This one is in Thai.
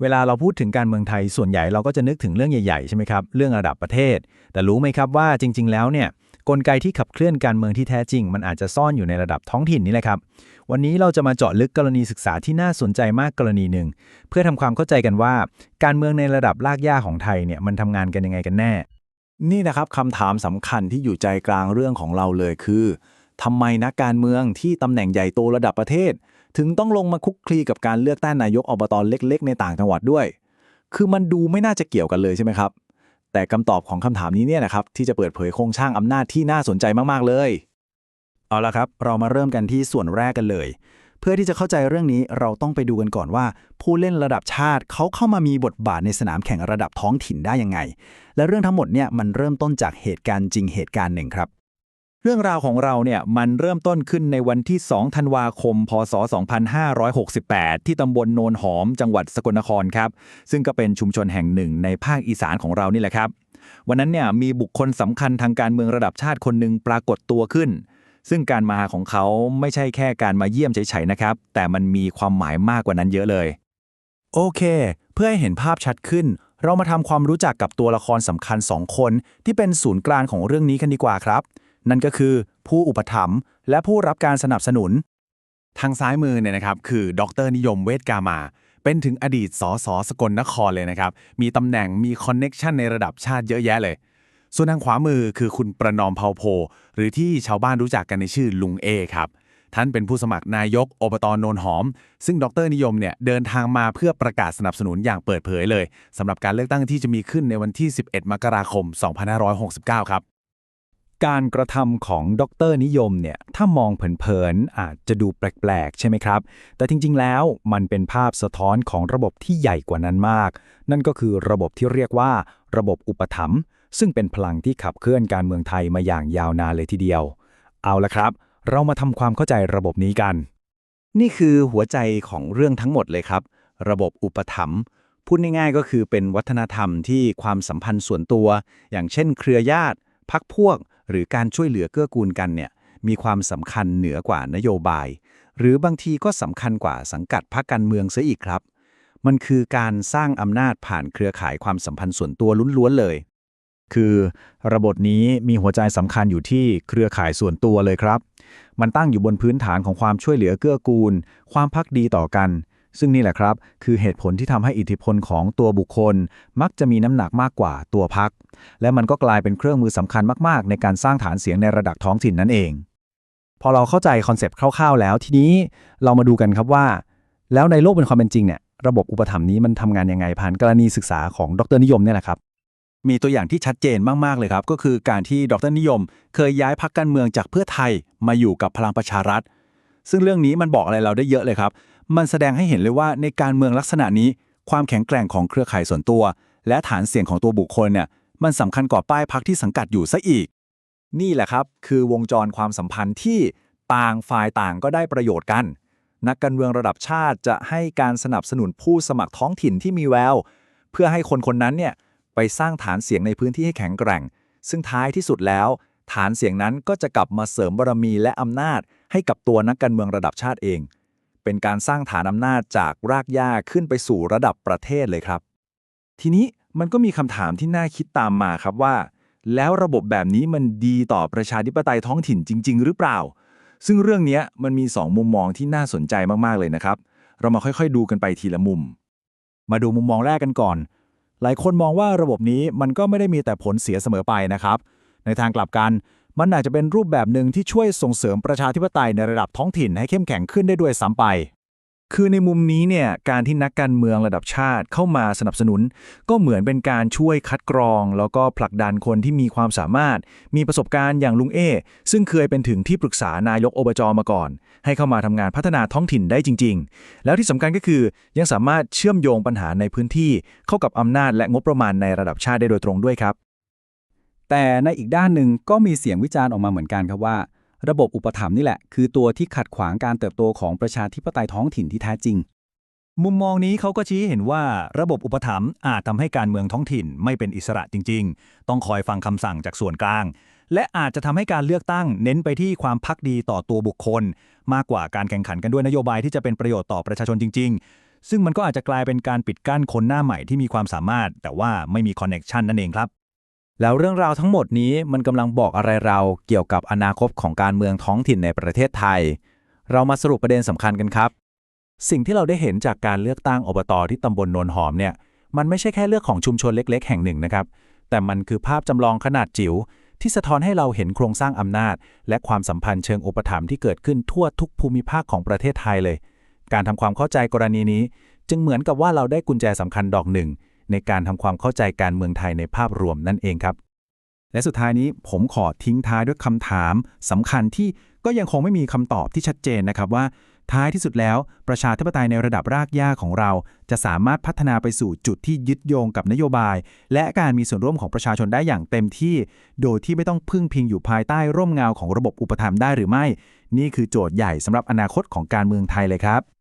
เวลาเราพูดถึงการเมืองไทยส่วนใหญ่เราก็จะนึกถึงเรื่องใหญ่ๆใช่ไหมครับเรื่องระดับประเทศ แต่รู้ไหมครับว่าจริง ๆ แล้วเนี่ยกลไกที่ขับเคลื่อนการเมืองที่แท้จริง มันอาจจะซ่อนอยู่ในระดับท้องถิ่นนี่แหละครับ วันนี้เราจะมาเจาะลึกกรณีศึกษาที่น่าสนใจมากกรณีหนึ่ง เพื่อทำความเข้าใจกันว่า การเมืองในระดับลากย่าของไทยเนี่ยมันทำงานกันยังไงกันแน่ นี่นะครับคำถามสำคัญที่อยู่ใจกลางเรื่องของเราเลยคือทำไมนักการเมืองที่ตำแหน่งใหญ่โตระดับประเทศ ถึงต้องลงมาคุกคลีกับการเลือกตั้งนายกอบตเล็ก ๆ ในต่างจังหวัดด้วย คือมันดูไม่น่าจะเกี่ยวกันเลยใช่ไหมครับ แต่คำตอบของคำถามนี้เนี่ยนะครับที่จะเปิดเผยโครงสร้างอำนาจที่น่าสนใจมากๆเลย เอาละครับ เรามาเริ่มกันที่ส่วนแรกกันเลย เพื่อที่จะเข้าใจเรื่องนี้เราต้องไปดูกันก่อนว่า ผู้เล่นระดับชาติเขาเข้ามามีบทบาทในสนามแข่งระดับท้องถิ่นได้ยังไง และเรื่องทั้งหมดเนี่ยมันเริ่มต้นจากเหตุการณ์จริงเหตุการณ์หนึ่งครับ รื่องราวของเราเนี่ยมันเริ่มต้นขึ้นในวันที่ 2 ธันวาคม พศ 2568 ที่ตำบลโนนหอม จังหวัดสกลนครครับ ซึ่งก็เป็นชุมชนแห่งหนึ่งในภาคอีสานของเรานี่แหละครับ วันนั้นเนี่ยมีบุคคลสำคัญทางการเมืองระดับชาติคนหนึ่งปรากฏตัวขึ้น ซึ่งการมาของเขาไม่ใช่แค่การมาเยี่ยมเฉยๆนะครับ แต่มันมีความหมายมากกว่านั้นเยอะเลย โอเค เพื่อให้เห็นภาพชัดขึ้น เรามาทำความรู้จักกับตัวละครสำคัญสองคนที่เป็นศูนย์กลางของเรื่องนี้กันดีกว่าครับ นั่นก็คือผู้อุปถัมภ์และผู้รับการสนับสนุน ทางซ้ายมือเนี่ยนะครับคือ ดรนิยมเวทกามา เป็นถึงอดีตสสสกลนครเลยนะครับ มีตำแหน่งมีคอนเน็กชันในระดับชาติเยอะแยะเลย ส่วนทางขวามือคือคุณประนอมเผาโพ หรือที่ชาวบ้านรู้จักกันในชื่อลุงเอครับท่านเป็นผู้สมัครนายกอบตโนนหอม ซึ่งดรนิยมเนี่ยเดินทางมาเพื่อประกาศสนับสนุนอย่างเปิดเผยเลยสำหรับการเลือกตั้งที่จะมีขึ้นในวันที่ 11 มกราคม 2569 ครับ การกระทำของดรนิยมเนี่ยถ้ามองเผินๆอาจจะดูแปลกๆ ใช่ไหมครับ แต่จริงๆแล้วมันเป็นภาพสะท้อนของระบบที่ใหญ่กว่านั้นมาก นั่นก็คือระบบที่เรียกว่า ระบบอุปถัมภ์ซึ่งเป็นพลังที่ขับเคลื่อนการเมืองไทยมาอย่างยาวนานเลยทีเดียว เอาละครับ เรามาทำความเข้าใจระบบนี้กัน นี่คือหัวใจของเรื่องทั้งหมดเลยครับ ระบบอุปถัมภ์พูดง่ายๆก็คือเป็นวัฒนธรรมที่ความสัมพันธ์ส่วนตัว อย่างเช่น เครือญาติพักพวก หรือการช่วยเหลือเกื้อกูลกันเนี่ยมีความสำคัญเหนือกว่านโยบาย หรือบางทีก็สำคัญกว่าสังกัดพรรคการเมืองเสียอีกครับ มันคือการสร้างอำนาจผ่านเครือข่ายความสัมพันธ์ส่วนตัวล้วนๆเลย คือระบบนี้มีหัวใจสำคัญอยู่ที่เครือข่ายส่วนตัวเลยครับ มันตั้งอยู่บนพื้นฐานของความช่วยเหลือเกื้อกูล ความพักดีต่อกัน ซึ่งนี่แหละครับ คือเหตุผลที่ทำให้อิทธิพลของตัวบุคคล มักจะมีน้ำหนักมากกว่าตัวพัก และมันก็กลายเป็นเครื่องมือสำคัญมาก ๆ ในการสร้างฐานเสียงในระดับท้องถิ่นนั่นเอง พอเราเข้าใจคอนเซปต์คร่าวๆ แล้ว ทีนี้เรามาดูกันครับว่า แล้วในโลกเป็นความเป็นจริงเนี่ยระบบอุปถัมภ์นี้มันทำงานยังไงผ่านกรณีศึกษาของดรนิยมเนี่ยแหละครับมีตัวอย่างที่ชัดเจนมากๆเลยครับ ก็คือการที่ดรนิยม เคยย้ายพักการเมืองจากเพื่อไทยมาอยู่กับพลังประชารัฐ ซึ่งเรื่องนี้มันบอกอะไรเราได้เยอะเลยครับ มันแสดงให้เห็นเลยว่าในการเมืองลักษณะนี้ ความแข็งแกร่งของเครือข่ายส่วนตัว และฐานเสียงของตัวบุคคลเนี่ยมันสำคัญกว่าป้ายพักที่สังกัดอยู่ซะอีก นี่แหละครับ คือวงจรความสัมพันธ์ที่ต่างฝ่ายต่างก็ได้ประโยชน์กัน นักการเมืองระดับชาติจะให้การสนับสนุนผู้สมัครท้องถิ่นที่มีแวว เพื่อให้คนคนนั้นเนี่ยไปสร้างฐานเสียงในพื้นที่ให้แข็งแกร่ง ซึ่งท้ายที่สุดแล้ว ฐานเสียงนั้นก็จะกลับมาเสริมบารมีและอำนาจ ให้กับตัวนักการเมืองระดับชาติเอง เป็นการสร้างฐานอำนาจจากรากหญ้าขึ้นไปสู่ระดับประเทศเลยครับ ทีนี้มันก็มีคำถามที่น่าคิดตามมาครับว่า แล้วระบบแบบนี้มันดีต่อประชาธิปไตยท้องถิ่นจริง ๆ หรือเปล่า ซึ่งเรื่องนี้มันมี 2 มุมมองที่น่าสนใจมากๆเลยนะครับ เรามาค่อยๆ ดูกันไปทีละมุม มาดูมุมมองแรกกันก่อน หลายคนมองว่าระบบนี้มันก็ไม่ได้มีแต่ผลเสียเสมอไปนะครับ ในทางกลับกัน มันอาจจะเป็นรูปแบบหนึ่งที่ช่วยส่งเสริมประชาธิปไตยในระดับท้องถิ่นให้เข้มแข็งขึ้นได้ด้วยซ้ำไป คือในมุมนี้เนี่ยการที่นักการเมืองระดับชาติเข้ามาสนับสนุน ก็เหมือนเป็นการช่วยคัดกรอง แล้วก็ผลักดันคนที่มีความสามารถ มีประสบการณ์อย่างลุงเอ ซึ่งเคยเป็นถึงที่ปรึกษานายกอบจมาก่อน ให้เข้ามาทำงานพัฒนาท้องถิ่นได้จริง ๆ แล้วที่สำคัญก็คือยังสามารถเชื่อมโยงปัญหาในพื้นที่เข้ากับอำนาจและงบประมาณในระดับชาติได้โดยตรงด้วยครับ แต่ในอีกด้านหนึ่งก็มีเสียงวิจารณ์ออกมาเหมือนกันครับว่า ระบบอุปถัมภ์นี่แหละ คือตัวที่ขัดขวางการเติบโตของประชาธิปไตยท้องถิ่นที่แท้จริง มุมมองนี้เขาก็ชี้เห็นว่าระบบอุปถัมภ์อาจทำให้การเมืองท้องถิ่นไม่เป็นอิสระจริง ๆ ต้องคอยฟังคำสั่งจากส่วนกลาง และอาจจะทำให้การเลือกตั้งเน้นไปที่ความพักดีต่อตัวบุคคล มากกว่าการแข่งขันกันด้วยนโยบายที่จะเป็นประโยชน์ต่อประชาชนจริง ๆ ซึ่งมันก็อาจจะกลายเป็นการปิดกั้นคนหน้าใหม่ที่มีความสามารถ แต่ว่าไม่มีคอนเน็ชันนั่นเองครับ แล้วเรื่องราวทั้งหมดนี้มันกำลังบอกอะไรเราเกี่ยวกับอนาคตของการเมืองท้องถิ่นในประเทศไทย เรามาสรุปประเด็นสำคัญกันครับ สิ่งที่เราได้เห็นจากการเลือกตั้งอบตที่ตำบลโนนหอมเนี่ย มันไม่ใช่แค่เลือกของชุมชนเล็ก ๆ แห่งหนึ่งนะครับ แต่มันคือภาพจำลองขนาดจิ๋วที่สะท้อนให้เราเห็นโครงสร้างอำนาจ และความสัมพันธ์เชิงอุปถัมภ์ที่เกิดขึ้นทั่วทุกภูมิภาคของประเทศไทยเลย การทำความเข้าใจกรณีนี้ จึงเหมือนกับว่าเราได้กุญแจสำคัญดอกหนึ่ง ในการทำความเข้าใจการเมืองไทยในภาพรวมนั่นเองครับ และสุดท้ายนี้ผมขอทิ้งท้ายด้วยคำถามสำคัญที่ก็ยังคงไม่มีคำตอบที่ชัดเจนนะครับว่า ท้ายที่สุดแล้ว ประชาธิปไตยในระดับรากหญ้าของเรา จะสามารถพัฒนาไปสู่จุดที่ยึดโยงกับนโยบาย และการมีส่วนร่วมของประชาชนได้อย่างเต็มที่ โดยที่ไม่ต้องพึ่งพิงอยู่ภายใต้ร่มเงาของระบบอุปถัมภ์ได้หรือไม่ นี่คือโจทย์ใหญ่สำหรับอนาคตของการเมืองไทยเลยครับ